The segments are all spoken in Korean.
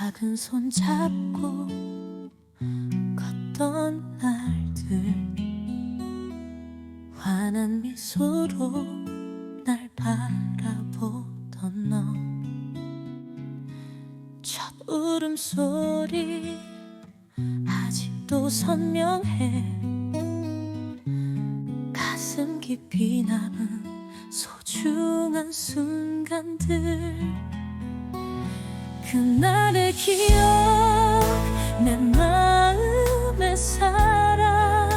작은 손 잡고 걷던 날들. 환한 미소로 날 바라보던 너. 첫 울음소리 아직도 선명해. 가슴 깊이 남은 소중한 순간들 그날의 기억 내 마음에 살아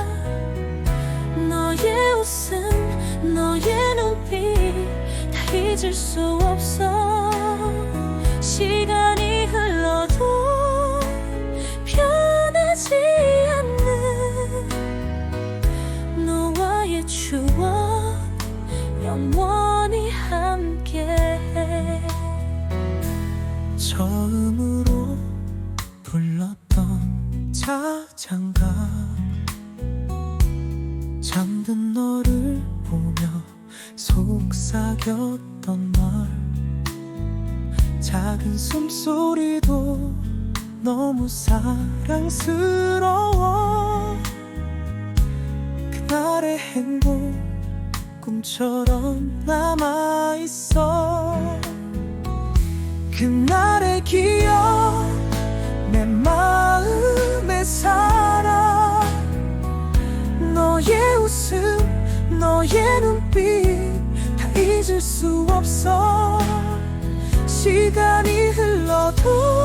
너의 웃음 너의 눈빛 다 잊을 수 없어. 시간이 흘러도 변하지 않는 너와의 추억 영원 처음으로 불렀던 자장가 잠든 너를 보며 속삭였던 말. 작은 숨소리도 너무 사랑스러워. 그날의 행복 꿈처럼 남아있어 그날의 기억 내 마음에 살아 너의 웃음 너의 눈빛 다 잊을 수 없어. 시간이 흘러도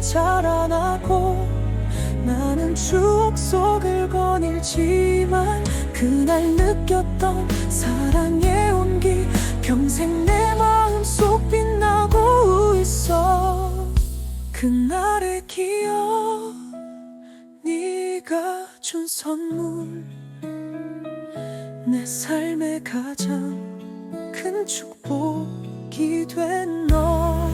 자라나고 나는 추억 속을 거닐지만 그날 느꼈던 사랑의 온기 평생 내 마음 속 빛나고 있어. 그날의 기억 네가 준 선물 내 삶의 가장 큰 축복이 된너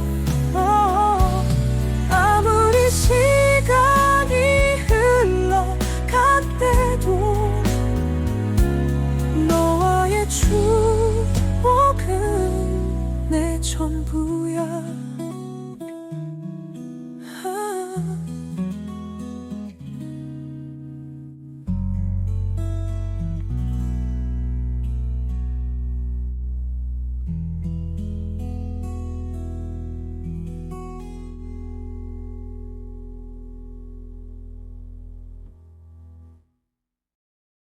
전부야